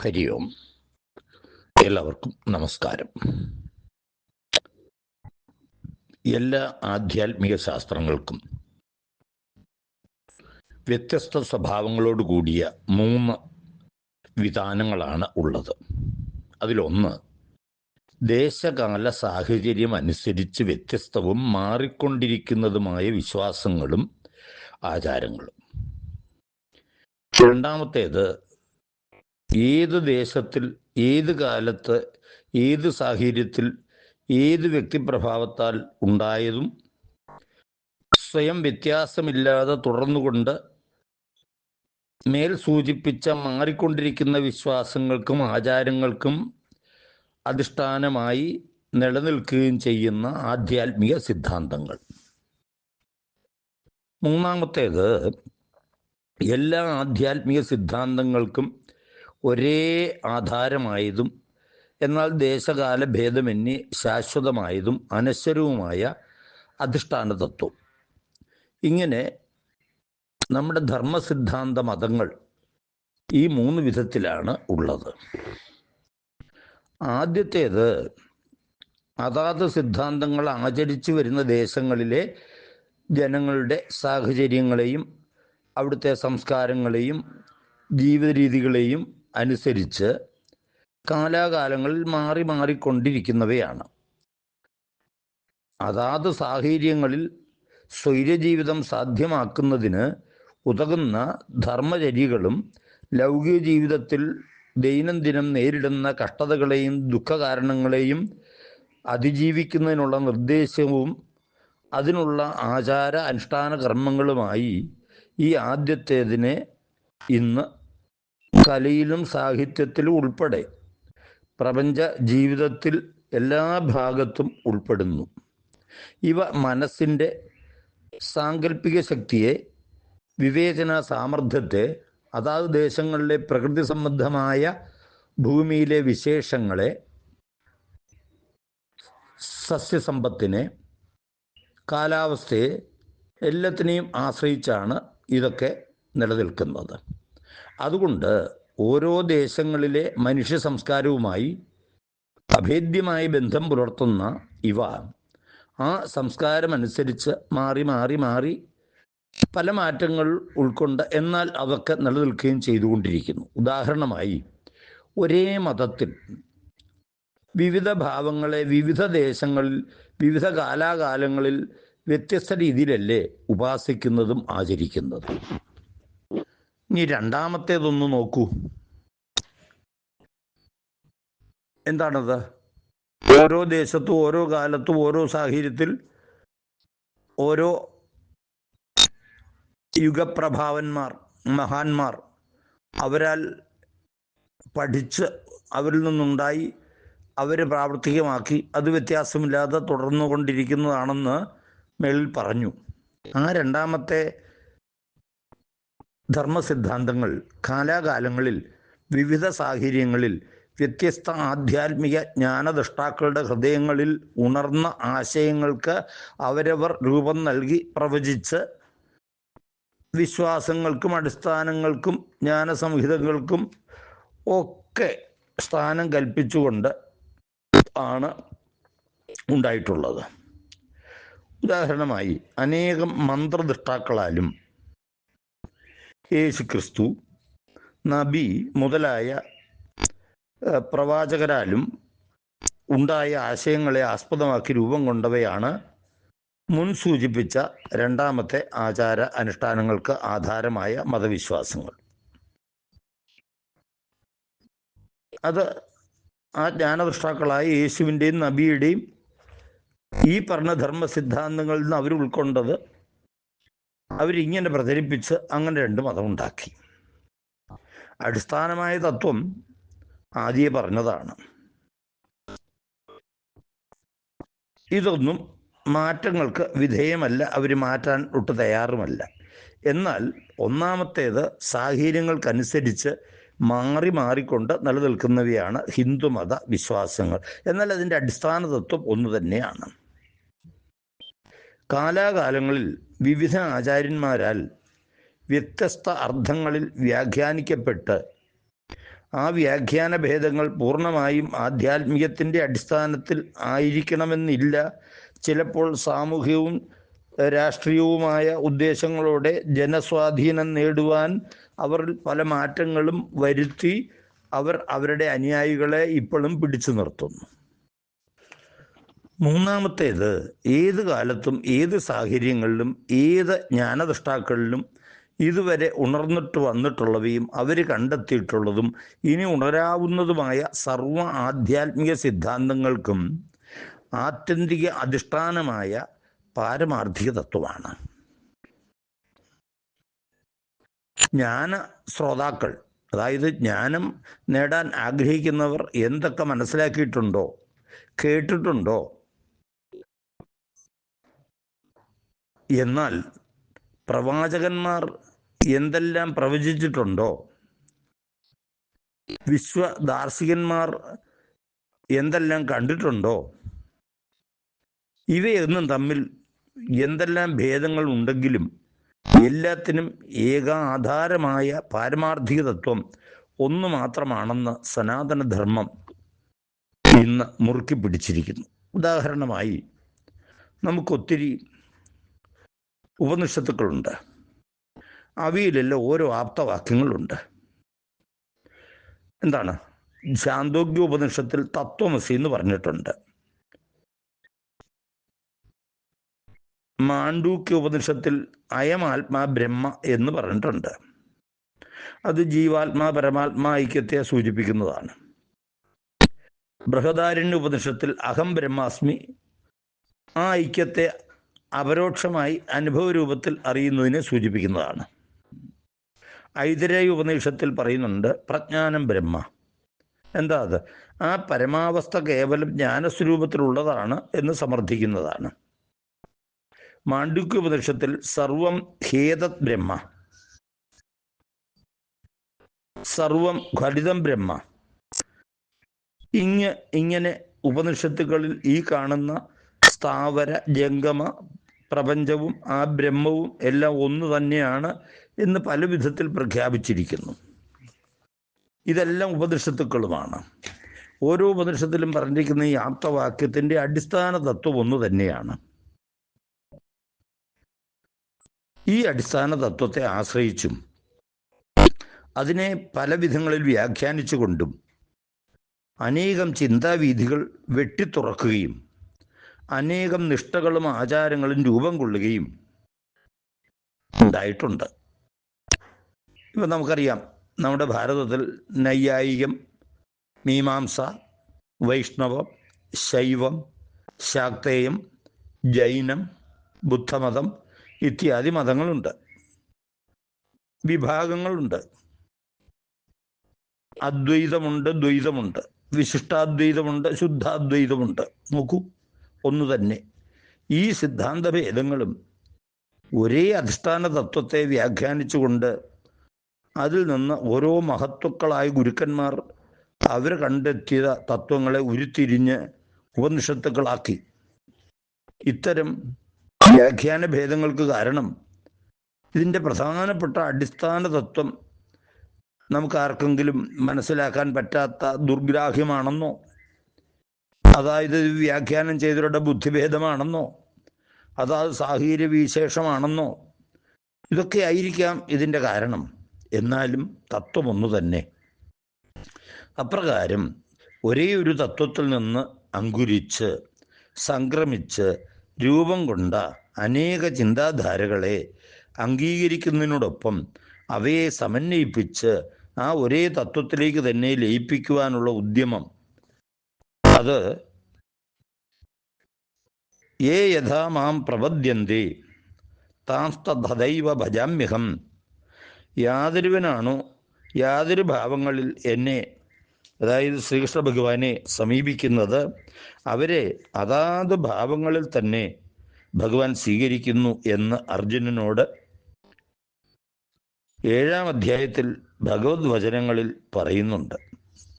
ഹരി ഓം എല്ലാവർക്കും നമസ്കാരം. എല്ലാ ആധ്യാത്മിക ശാസ്ത്രങ്ങൾക്കും വ്യത്യസ്ത സ്വഭാവങ്ങളോട് കൂടിയ മൂന്ന് വിധാനങ്ങളാണ് ഉള്ളത്. അതിലൊന്ന് ദേശകാല സാഹചര്യം അനുസരിച്ച് വ്യത്യസ്തവും മാറിക്കൊണ്ടിരിക്കുന്നതുമായ വിശ്വാസങ്ങളും ആചാരങ്ങളും. രണ്ടാമത്തേത് ഏത് ദേശത്തിൽ ഏത് കാലത്ത് ഏത് സാഹചര്യത്തിൽ ഏത് വ്യക്തിപ്രഭാവത്താൽ ഉണ്ടായതും സ്വയം വ്യത്യാസമില്ലാതെ തുടർന്നുകൊണ്ട് മേൽ സൂചിപ്പിച്ച മാറിക്കൊണ്ടിരിക്കുന്ന വിശ്വാസങ്ങൾക്കും ആചാരങ്ങൾക്കും അധിഷ്ഠാനമായി നിലനിൽക്കുകയും ചെയ്യുന്ന ആധ്യാത്മിക സിദ്ധാന്തങ്ങൾ. മൂന്നാമത്തേത് എല്ലാ ആധ്യാത്മിക സിദ്ധാന്തങ്ങൾക്കും ഒരേ ആധാരമായതും എന്നാൽ ദേശകാല ഭേദമന്യേ ശാശ്വതമായതും അനശ്വരവുമായ അധിഷ്ഠാന തത്വം ഇങ്ങനെ നമ്മുടെ ധർമ്മസിദ്ധാന്ത മതങ്ങൾ ഈ മൂന്ന് വിധത്തിലാണ് ഉള്ളത്. ആദ്യത്തേത് അതാത് സിദ്ധാന്തങ്ങൾ ആചരിച്ചു വരുന്ന ദേശങ്ങളിലെ ജനങ്ങളുടെ സാഹചര്യങ്ങളെയും അവിടുത്തെ സംസ്കാരങ്ങളെയും ജീവിത രീതികളെയും അനുസരിച്ച് കാലാകാലങ്ങളിൽ മാറി മാറിക്കൊണ്ടിരിക്കുന്നവയാണ്. അതാത് സാഹചര്യങ്ങളിൽ സ്വൈര്യജീവിതം സാധ്യമാക്കുന്നതിന് ഉതകുന്ന ധർമ്മചര്യകളും ലൗകിക ജീവിതത്തിൽ ദൈനംദിനം നേരിടുന്ന കഷ്ടതകളെയും ദുഃഖകാരണങ്ങളെയും അതിജീവിക്കുന്നതിനുള്ള നിർദ്ദേശവും അതിനുള്ള ആചാര അനുഷ്ഠാന കർമ്മങ്ങളുമായി ഈ ആദ്യത്തേതിനെ ഇന്ന് കലയിലും സാഹിത്യത്തിലും ഉൾപ്പെടെ പ്രപഞ്ച ജീവിതത്തിൽ എല്ലാ ഭാഗത്തും ഉൾപ്പെടുന്നു. ഇവ മനസ്സിന്റെ സാങ്കല്പിക ശക്തിയെ വിവേചന സാമർഥ്യത്തെ അതാത് ദേശങ്ങളിലെ പ്രകൃതി സംബന്ധമായ ഭൂമിയിലെ വിശേഷങ്ങളെ സസ്യസമ്പത്തിനെ കാലാവസ്ഥയെ എല്ലാത്തിനെയും ആശ്രയിച്ചാണ് ഇതൊക്കെ നിലനിൽക്കുന്നത്. അതുകൊണ്ട് ഓരോ ദേശങ്ങളിലെ മനുഷ്യ സംസ്കാരവുമായി അഭേദ്യമായ ബന്ധം പുലർത്തുന്ന ഇവ ആ സംസ്കാരമനുസരിച്ച് മാറി മാറി മാറി പല മാറ്റങ്ങൾ ഉൾക്കൊണ്ട് എന്നാൽ അതൊക്കെ നിലനിൽക്കുകയും ചെയ്തുകൊണ്ടിരിക്കുന്നു. ഉദാഹരണമായി ഒരേ മതത്തിൽ വിവിധ ഭാവങ്ങളെ വിവിധ ദേശങ്ങളിൽ വിവിധ കാലാകാലങ്ങളിൽ വ്യത്യസ്ത രീതിയിലല്ലേ ഉപാസിക്കുന്നതും ആചരിക്കുന്നതും. ഇനി രണ്ടാമത്തേതൊന്ന് നോക്കൂ. എന്താണത്? ഓരോ ദേശത്തും ഓരോ കാലത്തും ഓരോ സാഹചര്യത്തിൽ ഓരോ യുഗപ്രഭാവന്മാർ മഹാന്മാർ അവരാൽ പഠിച്ച് അവരിൽ നിന്നുണ്ടായി അവർ പ്രാവർത്തികമാക്കി. അത് വ്യത്യാസമില്ലാതെ തുടർന്നു കൊണ്ടിരിക്കുന്നതാണെന്ന് മേളിൽ പറഞ്ഞു. ആ രണ്ടാമത്തെ ധർമ്മസിദ്ധാന്തങ്ങൾ കാലാകാലങ്ങളിൽ വിവിധ സാഹചര്യങ്ങളിൽ വ്യത്യസ്ത ആധ്യാത്മിക ജ്ഞാനദൃഷ്ടാക്കളുടെ ഹൃദയങ്ങളിൽ ഉണർന്ന ആശയങ്ങൾക്ക് അവരവർ രൂപം നൽകി പ്രവചിച്ച് വിശ്വാസങ്ങൾക്കും അടിസ്ഥാനങ്ങൾക്കും ജ്ഞാനസംഹിതകൾക്കും ഒക്കെ സ്ഥാനം കൽപ്പിച്ചുകൊണ്ട് ആണ് ഉണ്ടായിട്ടുള്ളത്. ഉദാഹരണമായി അനേകം മന്ത്രദൃഷ്ടാക്കളാലും യേശു ക്രിസ്തു നബി മുതലായ പ്രവാചകരാലും ഉണ്ടായ ആശയങ്ങളെ ആസ്പദമാക്കി രൂപം കൊണ്ടവയാണ് മുൻ സൂചിപ്പിച്ച രണ്ടാമത്തെ ആചാര അനുഷ്ഠാനങ്ങൾക്ക് ആധാരമായ മതവിശ്വാസങ്ങൾ. അത് ആ ജ്ഞാനദൃഷ്ടാക്കളായ യേശുവിന്റെയും നബിയുടെയും ഈ പറഞ്ഞ ധർമ്മ സിദ്ധാന്തങ്ങളിൽ നിന്ന് അവർ ഉൾക്കൊണ്ടത് അവരിങ്ങനെ പ്രചരിപ്പിച്ച് അങ്ങനെ രണ്ട് മതം ഉണ്ടാക്കി. അടിസ്ഥാനമായ തത്വം ആദ്യേ പറഞ്ഞതാണ്. ഇതൊന്നും മാറ്റങ്ങൾക്ക് വിധേയമല്ല അവർ മാറ്റാൻ ഒട്ട് തയ്യാറുമല്ല. എന്നാൽ ഒന്നാമത്തേത് സാഹചര്യങ്ങൾക്കനുസരിച്ച് മാറി മാറിക്കൊണ്ട് നിലനിൽക്കുന്നവയാണ് ഹിന്ദുമത വിശ്വാസങ്ങൾ. എന്നാൽ അതിന്റെ അടിസ്ഥാന തത്വം ഒന്ന് തന്നെയാണ്. കാലാകാലങ്ങളിൽ വിവിധ ആചാര്യന്മാരാൽ വ്യത്യസ്ത അർത്ഥങ്ങളിൽ വ്യാഖ്യാനിക്കപ്പെട്ട് ആ വ്യാഖ്യാന ഭേദങ്ങൾ പൂർണമായും ആധ്യാത്മികത്തിന്റെ അടിസ്ഥാനത്തിൽ ആയിരിക്കണമെന്നില്ല. ചിലപ്പോൾ സാമൂഹ്യവും രാഷ്ട്രീയവുമായ ഉദ്ദേശങ്ങളോടെ ജനസ്വാധീനം നേടുവാൻ അവർ പല മാറ്റങ്ങളും വരുത്തി അവർ അവരുടെ അനുയായികളെ ഇപ്പോഴും പിടിച്ചു നിർത്തുന്നു. മൂന്നാമത്തേത് ഏത് കാലത്തും ഏത് സാഹചര്യങ്ങളിലും ഏത് ജ്ഞാനദൃഷ്ടാക്കളിലും ഇതുവരെ ഉണർന്നിട്ട് വന്നിട്ടുള്ളവയും അവർ കണ്ടെത്തിയിട്ടുള്ളതും ഇനി ഉണരാവുന്നതുമായ സർവ ആധ്യാത്മിക സിദ്ധാന്തങ്ങൾക്കും ആത്യന്തിക അധിഷ്ഠാനമായ പാരമാർത്ഥിക തത്വമാണ്. ജ്ഞാന ശ്രോതാക്കൾ അതായത് ജ്ഞാനം നേടാൻ ആഗ്രഹിക്കുന്നവർ എന്തൊക്കെ മനസ്സിലാക്കിയിട്ടുണ്ടോ കേട്ടിട്ടുണ്ടോ എന്നാൽ പ്രവാചകന്മാർ എന്തെല്ലാം പ്രവചിച്ചിട്ടുണ്ടോ? വിശ്വ ദാർശികന്മാർ എന്തെല്ലാം കണ്ടിട്ടുണ്ടോ? ഇവയൊന്നും തമ്മിൽ എന്തെല്ലാം ഭേദങ്ങൾ ഉണ്ടെങ്കിലും എല്ലാത്തിനും ഏകാധാരമായ പാരമാർത്ഥിക തത്വം ഒന്ന് മാത്രമാണെന്ന് സനാതനധർമ്മം ഇന്ന് മുറുക്കി പിടിച്ചിരിക്കുന്നു. ഉദാഹരണമായി നമുക്കൊത്തിരി ഉപനിഷത്തുക്കളുണ്ട്. അവയിലെല്ലാം ഓരോ ആപ്തവാക്യങ്ങളുണ്ട്. എന്താണ്? ശാന്തോഗ്യ ഉപനിഷത്തിൽ തത്വമസി എന്ന് പറഞ്ഞിട്ടുണ്ട്. മാണ്ഡൂക്യ ഉപനിഷത്തിൽ അയമാത്മാ ബ്രഹ്മ എന്ന് പറഞ്ഞിട്ടുണ്ട്. അത് ജീവാത്മാ പരമാത്മാ ഐക്യത്തെ സൂചിപ്പിക്കുന്നതാണ്. ബൃഹദാരണ്യ ഉപനിഷത്തിൽ അഹം ബ്രഹ്മാസ്മി ആ ഐക്യത്തെ അപരോക്ഷമായി അനുഭവ രൂപത്തിൽ അറിയുന്നതിനെ സൂചിപ്പിക്കുന്നതാണ്. ഐതിരേയ ഉപനിഷത്തിൽ പറയുന്നുണ്ട് പ്രജ്ഞാനം ബ്രഹ്മ. എന്താ അത്? ആ പരമാവസ്ഥ കേവലം ജ്ഞാനസ്വരൂപത്തിലുള്ളതാണ് എന്ന് സമർത്ഥിക്കുന്നതാണ്. മാണ്ഡുക്യ ഉപനിഷത്തിൽ സർവം ഖേദത് ബ്രഹ്മ. സർവം ഖലിതം ബ്രഹ്മ. ഇങ്ങ ഇങ്ങനെ ഉപനിഷത്തുകളിൽ ഈ കാണുന്ന സ്ഥാവര ജംഗമ പ്രപഞ്ചവും ആ ബ്രഹ്മവും എല്ലാം ഒന്ന് തന്നെയാണ് എന്ന് പല വിധത്തിൽ പ്രഖ്യാപിച്ചിരിക്കുന്നു. ഇതെല്ലാം ഉപനിഷത്തുക്കളുമാണ്. ഓരോ ഉപനിഷത്തിലും പറഞ്ഞിരിക്കുന്ന ഈ ആപ്തവാക്യത്തിന്റെ അടിസ്ഥാന തത്വം ഒന്ന് തന്നെയാണ്. ഈ അടിസ്ഥാന തത്വത്തെ ആശ്രയിച്ചും അതിനെ പല വിധങ്ങളിൽ വ്യാഖ്യാനിച്ചുകൊണ്ടും അനേകം ചിന്താവീഥികൾ വെട്ടിത്തുറക്കുകയും അനേകം നിഷ്ഠകളും ആചാരങ്ങളും രൂപം കൊള്ളുകയും ഉണ്ടായിട്ടുണ്ട്. ഇപ്പം നമുക്കറിയാം നമ്മുടെ ഭാരതത്തിൽ നൈയായികം മീമാംസ വൈഷ്ണവം ശൈവം ശാക്തേയം ജൈനം ബുദ്ധമതം ഇത്യാദി മതങ്ങളുണ്ട്. വിഭാഗങ്ങളുണ്ട്. അദ്വൈതമുണ്ട് ദ്വൈതമുണ്ട്. വിശിഷ്ടാദ്വൈതമുണ്ട് ശുദ്ധാദ്വൈതമുണ്ട്. നോക്കൂ. ഒന്ന് തന്നെ ഈ സിദ്ധാന്ത ഭേദങ്ങളും ഒരേ അധിഷ്ഠാന തത്വത്തെ വ്യാഖ്യാനിച്ചുകൊണ്ട് അതിൽ നിന്ന് ഓരോ മഹത്വക്കളായ ഗുരുക്കന്മാർ അവർ കണ്ടെത്തിയ തത്വങ്ങളെ ഉരുത്തിരിഞ്ഞ് ഉപനിഷത്തുക്കളാക്കി. ഇത്തരം വ്യാഖ്യാന ഭേദങ്ങൾക്ക് കാരണം ഇതിന്റെ പ്രധാനപ്പെട്ട അടിസ്ഥാന തത്വം നമുക്ക് ആർക്കെങ്കിലും മനസ്സിലാക്കാൻ പറ്റാത്ത ദുർഗ്രാഹ്യമാണെന്നോ അതായത് വ്യാഖ്യാനം ചെയ്തവരുടെ ബുദ്ധിഭേദമാണെന്നോ അതാത് സാഹചര്യ വിശേഷമാണെന്നോ ഇതൊക്കെ ആയിരിക്കാം ഇതിന്റെ കാരണം. എന്നാലും തത്വം ഒന്ന് തന്നെ. അപ്രകാരം ഒരേ ഒരു തത്വത്തിൽ നിന്ന് അങ്കുരിച്ച് സംക്രമിച്ച് രൂപം കൊണ്ട അനേക ചിന്താധാരകളെ അംഗീകരിക്കുന്നതിനോടൊപ്പം അവയെ സമന്വയിപ്പിച്ച് ആ ഒരേ തത്വത്തിലേക്ക് തന്നെ ലയിപ്പിക്കുവാനുള്ള ഉദ്യമം. അത് ഏ യഥാ മാം പ്രപദ്യന്തി താസ്തദൈവ ഭജാമ്യഹം യാതൊരുവനാണോ യാതൊരു ഭാവങ്ങളിൽ എന്നെ അതായത് ശ്രീകൃഷ്ണ ഭഗവാനെ സമീപിക്കുന്നത് അവരെ അതാത് ഭാവങ്ങളിൽ തന്നെ ഭഗവാൻ സ്വീകരിക്കുന്നു എന്ന് അർജുനനോട് ഏഴാം അധ്യായത്തിൽ ഭഗവത് വചനങ്ങളിൽ പറയുന്നുണ്ട്.